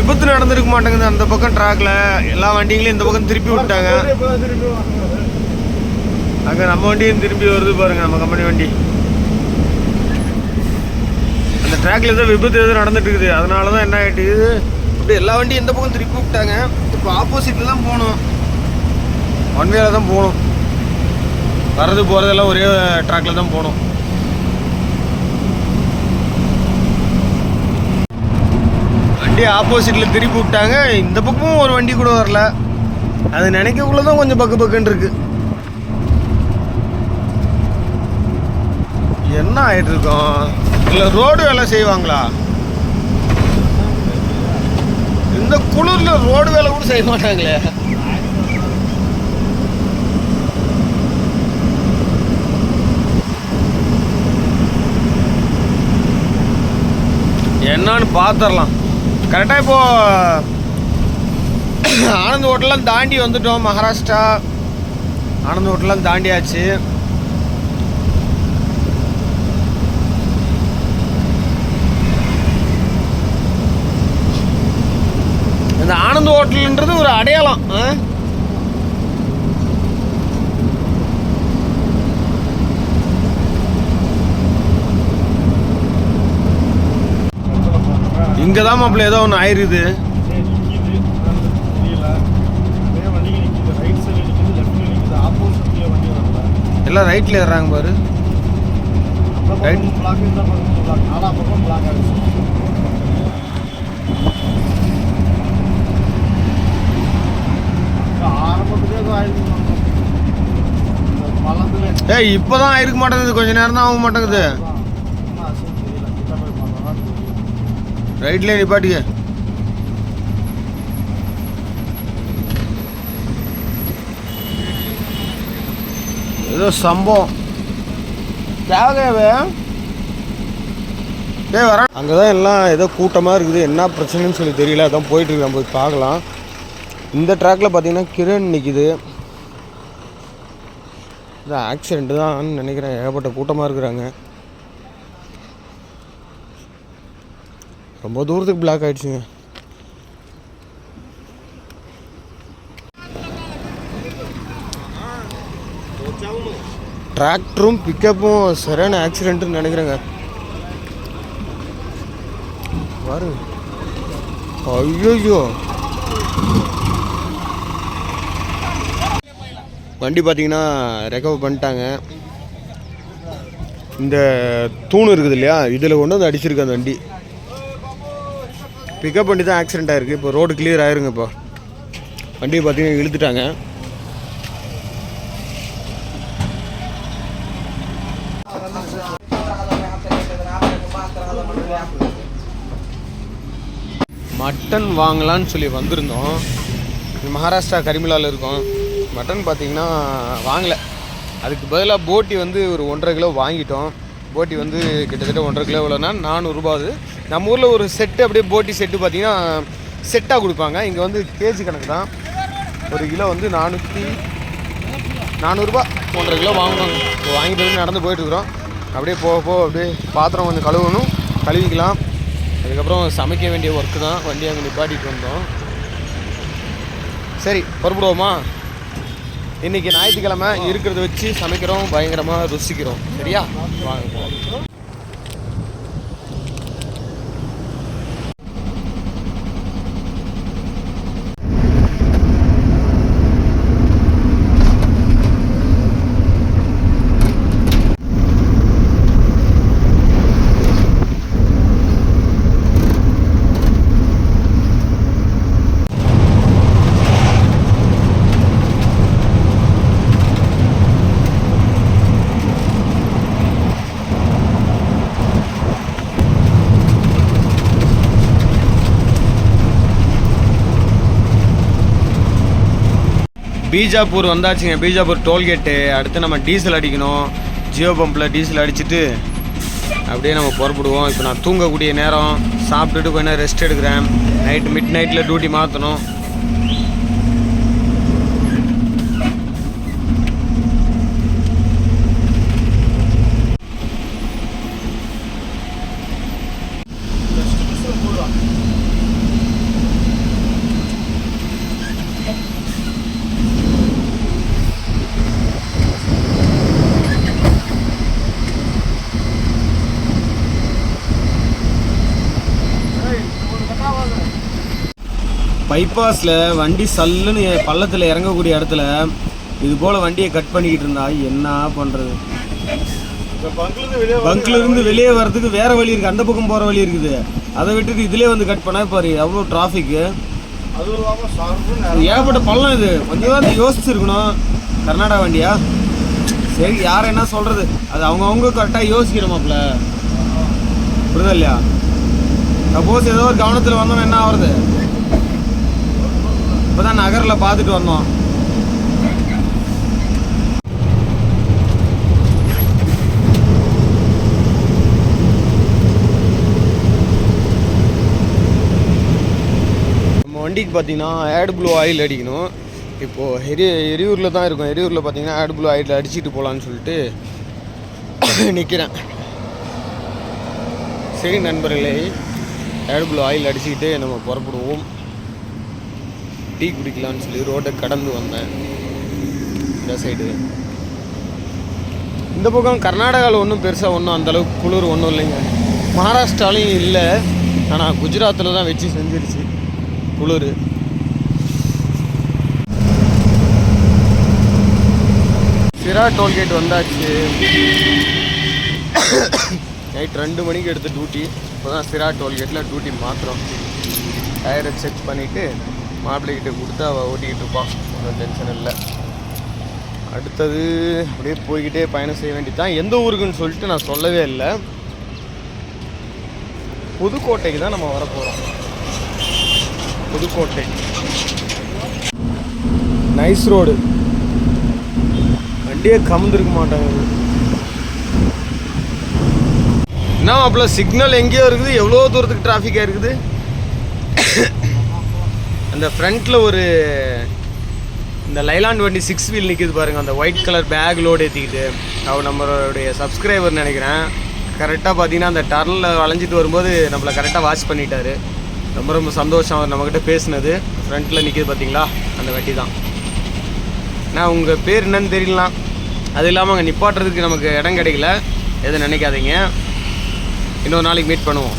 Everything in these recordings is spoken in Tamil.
விபத்து நடந்திருக்க மாட்டேங்குது அந்த பக்கம் ட்ராக்ல எல்லா வண்டிகளையும் இந்த பக்கம் திருப்பி விட்டாங்க அங்க நம்ம வண்டியும் திரும்பி வருது பாருங்க நம்ம கம்பெனி வண்டி. அந்த ட்ராக்ல ஏதோ விபத்து எதுவும் நடந்துட்டு இருக்குது அதனால தான் என்ன ஆயிட்டு அப்படியே எல்லா வண்டியும் இந்த பக்கம் திருப்பி விட்டாங்க இப்போ ஆப்போசிட்ல தான் போகணும். ஒன் வேல தான் போகணும். வர்றது போகிறதெல்லாம் ஒரே ட்ராக்ல தான் போகணும். வண்டியை ஆப்போசிட்டில் திருப்பி விட்டாங்க. இந்த பக்கமும் ஒரு வண்டி கூட வரல. அது நினைக்கக்குள்ள தான் கொஞ்சம் பக்கு பக்குன்னு இருக்கு. என்ன ஆகிட்டு இருக்கோம்? இல்லை ரோடு வேலை செய்வாங்களா? இந்த குளிரில் ரோடு வேலை கூட செய்ய மாட்டாங்களே. என்னன்னு பார்த்துடலாம் கரெக்டாக இப்போ ஆனந்த் ஹோட்டல்லாம் தாண்டி வந்துட்டோம் மகாராஷ்டிரா. ஆனந்த் ஹோட்டல்லாம் தாண்டியாச்சு. இந்த ஆனந்த் ஹோட்டலுன்றது ஒரு அடையாளம் இங்கே தான் மாப்பிள்ள ஏதோ ஒன்று ஆயிருது. எல்லாம் ரைட்டில் ஏறாங்க பாரு. Right. ஏய் இப்போதான் ஆயிருக்க மாட்டேங்குது. கொஞ்ச நேரம் தான் ஆக மாட்டேங்குது. ரைட்லேயே நிப்பாட்டிக்க ஏதோ சம்பவம். தேவையாவே டேய் வர. அங்கே தான் எல்லாம் ஏதோ கூட்டமாக இருக்குது. என்ன பிரச்சனைன்னு சொல்லி தெரியல. அதான் போயிட்டு போய் பார்க்கலாம். இந்த ட்ராக்ல பார்த்தீங்கன்னா கிரண் நிற்கிது இது ஆக்சிடென்ட் தான் நினைக்கிறேன். ஏகப்பட்ட கூட்டமாக இருக்கிறாங்க. ரொம்ப தூரத்துக்கு பிளாக் ஆகிடுச்சுங்க டிராக்டரும் பிக்கப்பும் சரியான ஆக்சிடென்ட்னு நினைக்கிறேங்க. பாருங்க. ஐயோ வண்டி பார்த்தீங்கன்னா ரெக்கவர் பண்ணிட்டாங்க. இந்த தூண் இருக்குது இல்லையா? இதில் கொண்டு வந்து அடிச்சிருக்கு அந்த வண்டி. பிக்கப் பண்ணி தான் ஆக்சிடென்ட் ஆயிருக்கு. இப்போ ரோடு கிளியர் ஆயிருங்க இப்போ. வண்டியை பார்த்தீங்கன்னா இழுத்துட்டாங்க. மட்டன் வாங்கலான்னு சொல்லி வந்திருந்தோம். மகாராஷ்டிரா கரிமலாவில் இருக்கோம். மட்டன் பார்த்தீங்கன்னா வாங்கலை. அதுக்கு பதிலாக போட்டி வந்து ஒரு ஒன்றரை கிலோ வாங்கிட்டோம். போட்டி வந்து கிட்டத்தட்ட ஒன்றரை கிலோ எவ்வளோனா நானூறுரூபா அது. நம்ம ஊரில் ஒரு செட்டு அப்படியே போட்டி செட்டு பார்த்தீங்கன்னா செட்டாக கொடுப்பாங்க. இங்கே வந்து கேஜி கணக்கு தான். ஒரு கிலோ வந்து நானூற்றி நானூறுரூபா ஒன்றரை கிலோ வாங்கணும். இப்போ வாங்கிட்டு வந்து நடந்து போயிட்டுருக்குறோம். அப்படியே போக போக அப்படியே பாத்திரம் கொஞ்சம் கழுவணும். கழுவிக்கலாம். அதுக்கப்புறம் சமைக்க வேண்டிய ஒர்க்கு தான். வண்டி அங்கே நிப்பாட்டிட்டு வந்தோம். சரி புறப்படுவோமா? இன்னைக்கு ஞாயிற்றுக்கிழமை இருக்கிறத வச்சு சமைக்கிறோம் பயங்கரமாக ருசிக்கிறோம். சரியா? வாங்க. பீஜாப்பூர் வந்தாச்சுங்க. Bijapur toll gate. அடுத்து நம்ம டீசல் அடிக்கணும். ஜியோ பம்பில் டீசல் அடிச்சுட்டு அப்படியே நம்ம புறப்படுவோம். இப்போ நான் தூங்கக்கூடிய நேரம். சாப்பிட்டுட்டு கொஞ்ச நேரம் ரெஸ்ட் எடுக்கிறேன். நைட்டு மிட் நைட்டில் டியூட்டி மாற்றணும் பைபாஸில் வண்டி சல்லுன்னு பள்ளத்தில் இறங்கக்கூடிய இடத்துல இது போல் வண்டியை கட் பண்ணிக்கிட்டு இருந்தா என்ன பண்ணுறது பங்க்லேருந்து வெளியே வரதுக்கு வேறு வர்றதுக்கு வழி இருக்குது அந்த பக்கம் போகிற வழி இருக்குது. அதை விட்டுட்டு இதிலே வந்து கட் பண்ணால் பாரு எவ்வளோ டிராஃபிக்கு ஏகப்பட்ட பள்ளம் இது. கொஞ்சம் தான் யோசிச்சிருக்கணும். கர்நாடகா வண்டியா? சரி யார் என்ன சொல்கிறது அது அவங்கவுங்க கரெக்டாக யோசிக்கிறோமாப்ல புரியுதா இல்லையா? சப்போஸ் ஏதோ ஒரு கவனத்தில் வந்தோம் என்ன ஆகுறது நேரில் பார்த்துட்டு வந்தோம். நம்ம வண்டிக்கு பார்த்தீங்கன்னா ஆட் ப்ளூ ஆயில் அடிக்கணும். இப்போது எரி எரியூரில் தான் இருக்கும். எரியூரில் பார்த்தீங்கன்னா ஆட் ப்ளூ ஆயில் அடிச்சுட்டு போகலான்னு சொல்லிட்டு நிற்கிறேன் சரி நண்பர்களே ஆட் ப்ளூ ஆயில் அடிச்சுக்கிட்டு நம்ம புறப்படுவோம். டீ குடிக்கலான்னு சொல்லி ரோட்டை கடந்து வந்தேன். இந்த சைடு இந்த பக்கம் கர்நாடகாவில் ஒன்றும் பெருசாக ஒன்றும் அந்தளவுக்கு குளிர் ஒன்றும் இல்லைங்க. மகாராஷ்டிராலையும் இல்லை. ஆனால் குஜராத்தில் தான் வச்சு செஞ்சிருச்சு குளிர். சிரா டோல்கேட் வந்தாச்சு. நைட் ரெண்டு மணிக்கு எடுத்த டியூட்டி இப்போ தான் சிரா டோல்கேட்டில் டியூட்டி மாத்திரம் டயரை செக் பண்ணிவிட்டு மாப்பிள்ளைகிட்ட கொடுத்து அவள் ஓட்டிக்கிட்டு இருப்பான் ஒன்றும் டென்ஷன் இல்லை. அடுத்தது அப்படியே போய்கிட்டே பயணம் செய்ய வேண்டியது எந்த ஊருக்குன்னு சொல்லிட்டு நான் சொல்லவே இல்லை. புதுக்கோட்டைக்கு தான் நம்ம வரப்போகிறோம் புதுக்கோட்டை. நைஸ் ரோடு வண்டியே கமுந்திருக்க மாட்டாங்க. என்ன அப்பல சிக்னல் எங்கேயோ இருக்குது. எவ்வளோ தூரத்துக்கு டிராஃபிக்காக இருக்குது? அந்த ஃப்ரண்ட்டில் ஒரு இந்த லைலாண்ட் வண்டி சிக்ஸ் வீல் நிற்கிது பாருங்கள் அந்த ஒயிட் கலர் பேக் லோடு ஏற்றிக்கிட்டு அவர் நம்மளுடைய சப்ஸ்கிரைபர் நினைக்கிறேன். கரெக்டாக பார்த்தீங்கன்னா அந்த டர்னில் வளைஞ்சிட்டு வரும்போது நம்மளை கரெக்டாக வாட்ச் பண்ணிட்டாரு. ரொம்ப ரொம்ப சந்தோஷம் அவர் நம்மக்கிட்ட பேசுனது. ஃப்ரண்ட்டில் நிற்கிது பார்த்தீங்களா அந்த வண்டி தான். நான் உங்கள் பேர் என்னன்னு தெரியலாம் அது இல்லாமல் அங்கே நிப்பாட்டுறதுக்கு நமக்கு இடம் கிடைக்கல. எதுவும் நினைக்காதீங்க. இன்னொரு நாளைக்கு மீட் பண்ணுவோம்.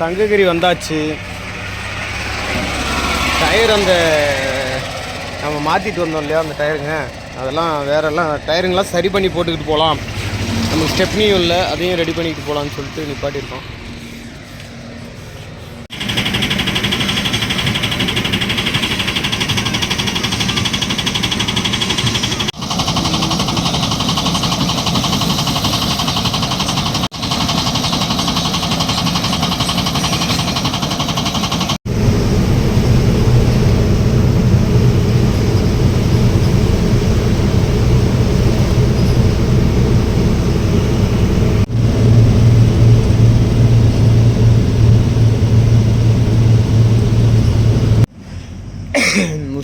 சங்ககிரி வந்தாச்சு. டயர் அந்த நம்ம மாற்றிட்டு வந்தோம் இல்லையா அந்த டயருங்க. அதெல்லாம் வேறெல்லாம் டயருங்கெல்லாம் சரி பண்ணி போட்டுக்கிட்டு போகலாம். நமக்கு ஸ்டெப்னியும் இல்லை அதையும் ரெடி பண்ணிக்கிட்டு போகலான்னு சொல்லிட்டு நிப்பாட்டியிருக்கோம்.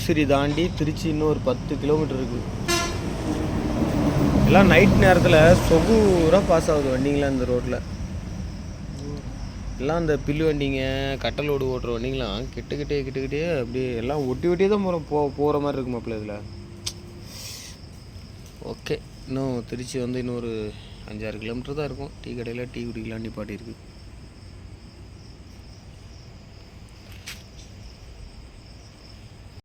முசிறி தாண்டி திருச்சி இன்னும் ஒரு பத்து கிலோமீட்டர் இருக்குது. எல்லாம் நைட் நேரத்தில் சொகூராக பாஸ் ஆகுது வண்டிங்களாம் இந்த ரோட்டில் எல்லாம் அந்த பில்லு வண்டிங்க கட்டல் ஓடு ஓட்டுற வண்டிங்களாம் கிட்டக்கிட்டே கிட்டக்கிட்டே அப்படியே எல்லாம் ஒட்டி ஒட்டியே தான் போகிற போ போகிற மாதிரி இருக்கு மாப்பிள்ள இதில். ஓகே இன்னும் திருச்சி வந்து இன்னும் ஒரு அஞ்சாறு கிலோமீட்டர் தான் இருக்கும். டீ கடையில் டீ குடிக்கலாம் நிப்பாட்டி இருக்குது